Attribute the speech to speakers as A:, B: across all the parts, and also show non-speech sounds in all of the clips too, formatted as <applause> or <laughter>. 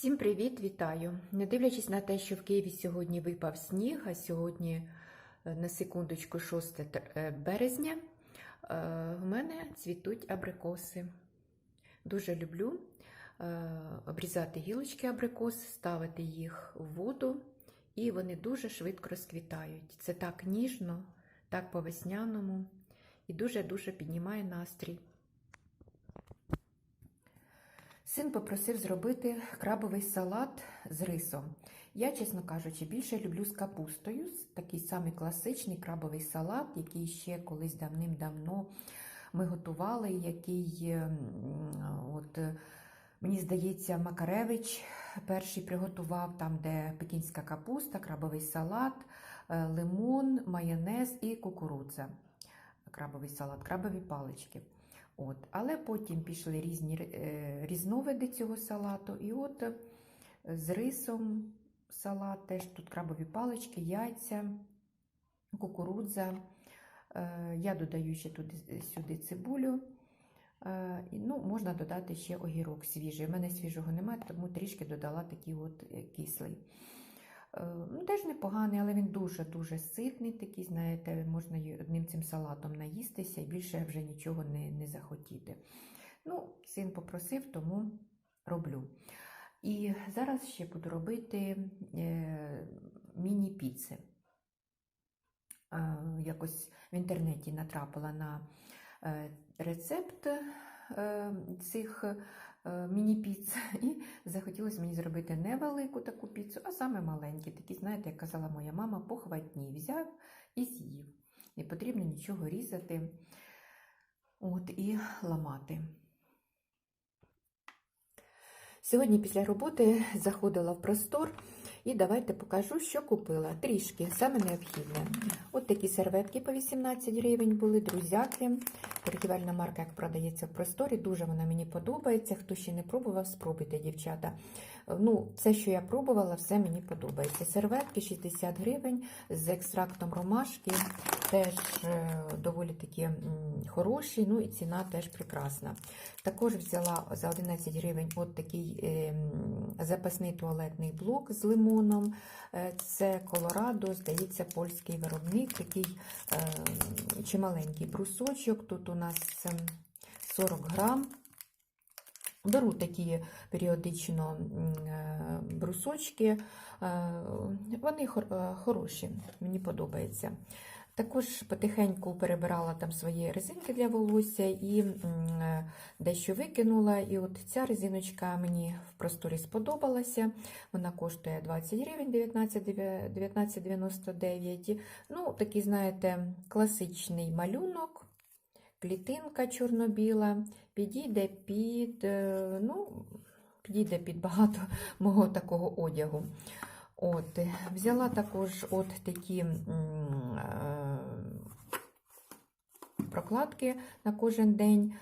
A: Всім привіт, вітаю! Не дивлячись на те, що в Києві сьогодні випав сніг, а сьогодні е, на секундочку 6 е, березня, е, в мене цвітуть абрикоси. Дуже люблю обрізати гілочки абрикос, ставити їх в воду, і вони дуже швидко розквітають. Це так ніжно, так по-весняному і дуже-дуже піднімає настрій. Син попросив зробити крабовий салат з рисом. Я, чесно кажучи, більше люблю з капустою. Такий самий класичний крабовий салат, який ще колись давним-давно ми готували, який, от, е, мені здається, Макаревич перший приготував, там, де пекінська капуста, крабовий салат, е, лимон, майонез і кукурудза. Крабовий салат, крабові палички. От. Але потім пішли різні е, різновиди цього салату. І от е, з рисом салат, теж тут крабові палички, яйця, кукурудза. Е, Я додаю ще туди, сюди цибулю. Ну, Можна додати ще огірок свіжий. У мене свіжого немає, тому трішки додала такий от кислий. Е, ну, Теж непоганий, але він дуже-дуже ситний, такий, знаєте, можна одним цим салатом наїстися і більше вже нічого не, не захотіти. Ну, син попросив, тому роблю. І зараз ще буду робити е, міні-піци. Е, якось в інтернеті натрапила на е, рецепт е, цих міні-піц. <laughs> І захотілося мені зробити не велику таку піцу, а саме маленькі. Такі, знаєте, як казала моя мама, похватні. Взяв і з'їв. Не потрібно нічого різати от, і ламати. Сьогодні після роботи заходила в простор і давайте покажу, що купила. Трішки, саме необхідне. От такі серветки по 18 гривень були, друзяки. Торгівельна марка, як продається в просторі, дуже вона мені подобається. Хто ще не пробував, спробуйте, дівчата. Ну, Це, що я пробувала, все мені подобається. Серветки 60 гривень з екстрактом ромашки, теж е, доволі такі хороші, ну і ціна теж прекрасна. Також взяла за 11 гривень от такий е, запасний туалетний блок з лимоном. Е, Це Колорадо, здається, польський виробник, такий е, чималенький брусочок. Тут у нас ем, 40 грам. Беру такі періодично е, брусочки, вони хороші, мені подобається. Також потихеньку перебирала там свої резинки для волосся і е, дещо викинула. І от ця резиночка мені в просторі сподобалася. Вона коштує 20 гривень 19,9 19,99. Ну, такий, знаєте, класичний малюнок, клітинка чорно-біла, підійде під, е, ну, підійде під багато <laughs> мого такого одягу. От, взяла також от такі е, прокладки на кожен день.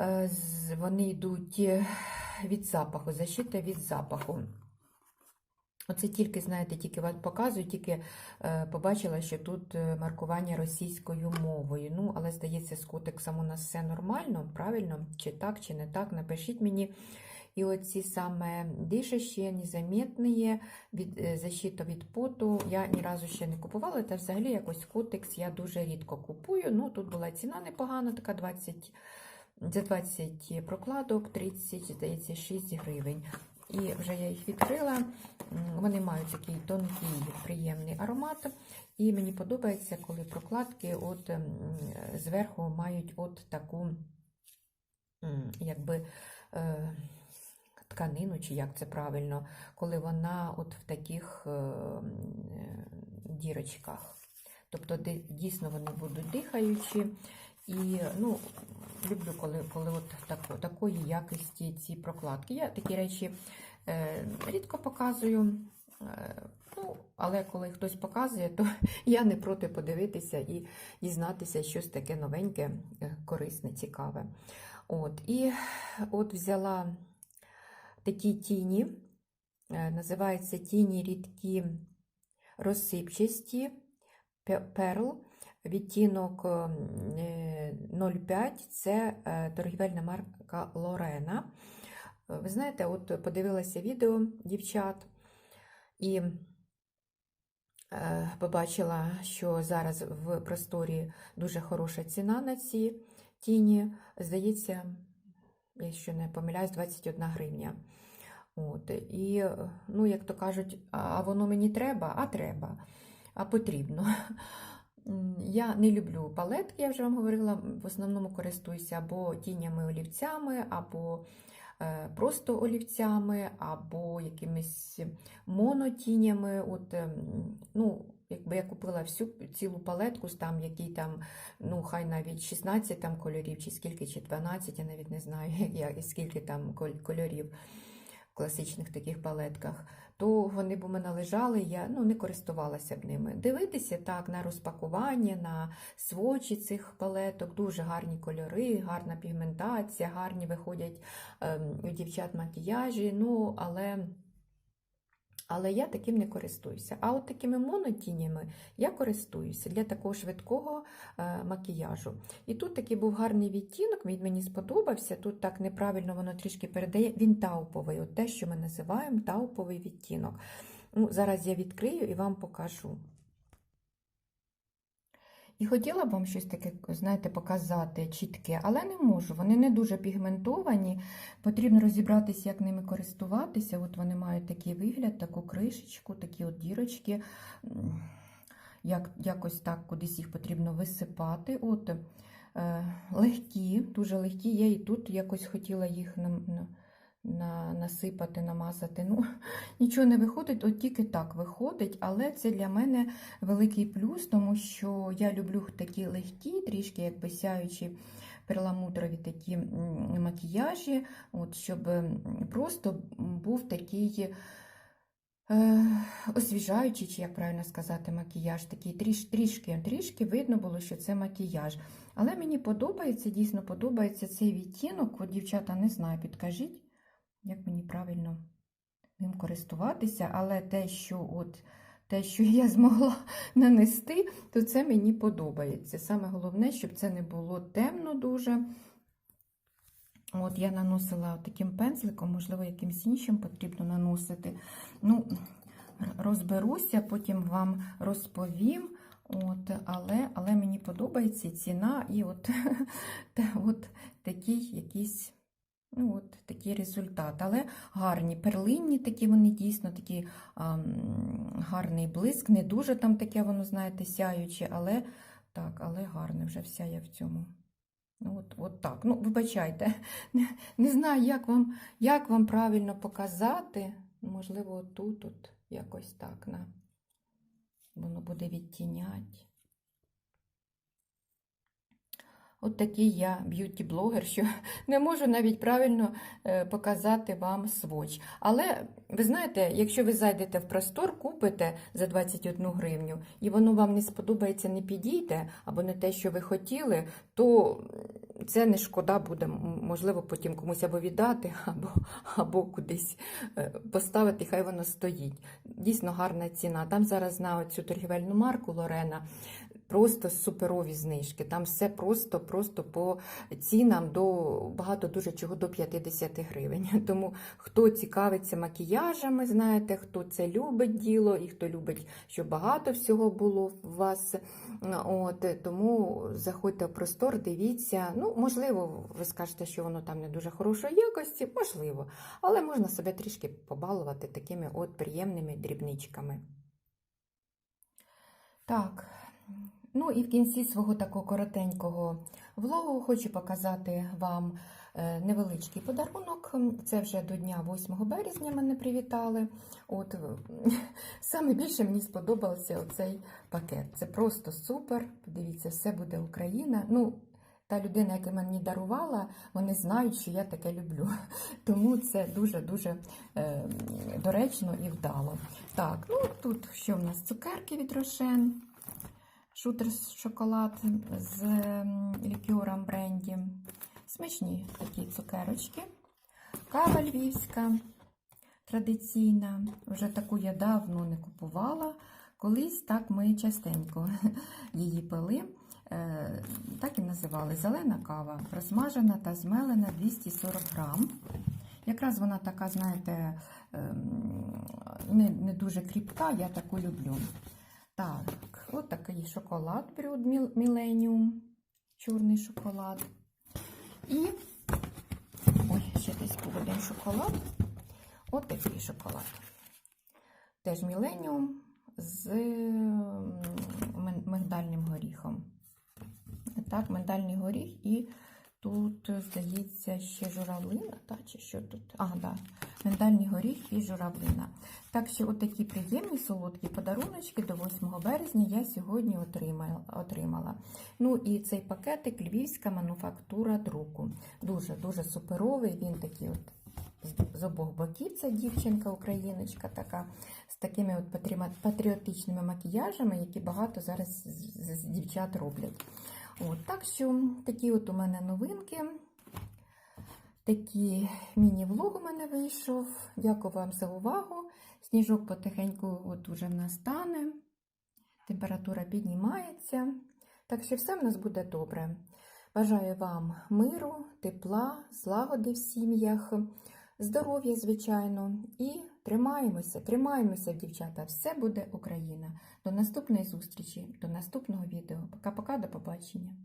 A: Е, Вони йдуть е, від запаху, защита від запаху. Оце тільки, знаєте, тільки вам показую, тільки е, побачила, що тут маркування російською мовою. Ну, але здається, з котексом у все нормально, правильно? Чи так, чи не так, напишіть мені. І оці саме дишащі, незамітні, від, е, защита від поту. Я ні разу ще не купувала, та взагалі якось котекс я дуже рідко купую. Ну, тут була ціна непогана, така 20, за 20 прокладок, 30, здається, 6 гривень. І вже я їх відкрила. Вони мають такий тонкий, приємний аромат. І мені подобається, коли прокладки от, зверху мають от таку, якби. Тканину, чи як це правильно, коли вона от в таких е, е, дірочках. Тобто дійсно вони будуть дихаючі. І ну, люблю, коли, коли от тако, такої якості ці прокладки. Я такі речі е, рідко показую. Е, ну, але коли хтось показує, то <laughs> я не проти подивитися і дізнатися щось таке новеньке, е, корисне, цікаве. От, і от взяла такі тіні, е, називаються тіні рідкі розсипчасті, пе- перл, відтінок е, 0,5 це е, торгівельна марка Лорена. Ви знаєте, от подивилася відео дівчат і е, побачила, що зараз в просторі дуже хороша ціна на ці тіні. Здається, якщо не помиляюсь, 21 гривня. От, і, ну, як то кажуть, а воно мені треба, а треба, а потрібно. <laughs> Я не люблю палетки, я вже вам говорила, в основному користуюся або тінями олівцями, або е, просто олівцями, або якимись монотінями. От, ем, ну, якби я купила всю цілу палетку, там, який там, ну, хай навіть 16 там кольорів, чи скільки, чи 12, я навіть не знаю, <laughs> як, скільки там кольорів в класичних таких палетках, то вони б у мене лежали, я ну, не користувалася б ними. Дивитися так на розпакування, на свочі цих палеток, дуже гарні кольори, гарна пігментація, гарні виходять ем, у дівчат макіяжі, ну, але. Але я таким не користуюся. А от такими монотінями я користуюся для такого швидкого е, макіяжу. І тут такий був гарний відтінок, він мені сподобався. Тут так неправильно воно трішки передає. Він тауповий, от те, що ми називаємо тауповий відтінок. Ну, зараз я відкрию і вам покажу. І хотіла б вам щось таке, знаєте, показати чітке, але не можу. Вони не дуже пігментовані. Потрібно розібратися, як ними користуватися. От вони мають такий вигляд, таку кришечку, такі от дірочки. Як, якось так кудись їх потрібно висипати. От, е, легкі, дуже легкі. Я і тут якось хотіла їх на, на, на, насипати, намазати. Ну, <laughs> нічого не виходить, от тільки так виходить, але це для мене великий плюс, тому що я люблю такі легкі, трішки якби сяючі перламутрові такі макіяжі, от, щоб просто був такий е, освіжаючий, чи як правильно сказати, макіяж, такий тріш, трішки, трішки видно було, що це макіяж. Але мені подобається, дійсно подобається цей відтінок. От, дівчата, не знаю, підкажіть, як мені правильно ним користуватися, але те, що от те, що я змогла <laughs> нанести, то це мені подобається. Саме головне, щоб це не було темно дуже. От Я наносила таким пензликом, можливо, якимсь іншим потрібно наносити. Ну, розберуся, потім вам розповім. От, але, але мені подобається ціна, і от, <laughs> та, от такий якийсь. Ну, от такий результат. Але гарні перлинні такі вони дійсно такі а, гарний блиск. Не дуже там таке, воно, знаєте, сяюче, але так, але гарне вже вся я в цьому. Ну, От, от так. Ну, вибачайте, не, не знаю, як вам, як вам правильно показати. Можливо, отут от якось так на, воно буде відтіняти. От такий я б'юті-блогер, що <laughs> не можу навіть правильно е, показати вам своч. Але ви знаєте, якщо ви зайдете в простор, купите за 21 гривню, і воно вам не сподобається, не підійде, або не те, що ви хотіли, то це не шкода буде, можливо, потім комусь або віддати, <laughs> або, або кудись е, поставити, хай воно стоїть. Дійсно гарна ціна. Там зараз на цю торгівельну марку Лорена просто суперові знижки. Там все просто, просто по цінам до багато дуже чого до 50 гривень. <laughs> Тому хто цікавиться макіяжами, знаєте, хто це любить діло і хто любить, щоб багато всього було у вас. От, тому заходьте в простор, дивіться. Ну, можливо, ви скажете, що воно там не дуже хорошої якості, можливо, але можна себе трішки побалувати такими от приємними дрібничками. Так, ну і в кінці свого такого коротенького влогу хочу показати вам е, невеличкий подарунок. Це вже до дня 8 березня мене привітали. От <laughs> саме більше мені сподобався оцей пакет. Це просто супер. Подивіться, все буде Україна. Ну, та людина, яка мені дарувала, вони знають, що я таке люблю. <laughs> Тому це дуже-дуже е, доречно і вдало. Так, ну тут що в нас? Цукерки від Рошен, шутер шоколад з ем, лікером бренді. Смачні такі цукерочки. Кава львівська, традиційна. Вже таку я давно не купувала. Колись так ми частенько <laughs> її пили. Е, Так і називали зелена кава, розмажена та змелена 240 грам. Якраз вона така, знаєте, ем, не, не дуже кріпка, я таку люблю. Так, от такий шоколад Брюд Міленіум, чорний шоколад. І ой, ще десь був один шоколад. От такий шоколад. Теж Міленіум з м, мен- мигдальним горіхом. Так, мигдальний горіх і тут, здається, ще журавлина, та, чи що тут? А, да, мигдальний горіх і журавлина. Так що отакі приємні солодкі подаруночки до 8 березня я сьогодні отримала. Ну і цей пакетик Львівська мануфактура друку. Дуже-дуже суперовий. Він такий от з- обох боків. Це дівчинка, україночка така, з такими от патріотичними макіяжами, які багато зараз з дівчат роблять. От, так що такі от у мене новинки. Такий міні-влог у мене вийшов. Дякую вам за увагу. Сніжок потихеньку от уже в нас стане. Температура піднімається. Так що все в нас буде добре. Бажаю вам миру, тепла, злагоди в сім'ях, здоров'я, звичайно. І тримаємося, тримаємося, дівчата. Все буде Україна. До наступної зустрічі, до наступного відео. Пока-пока, до побачення.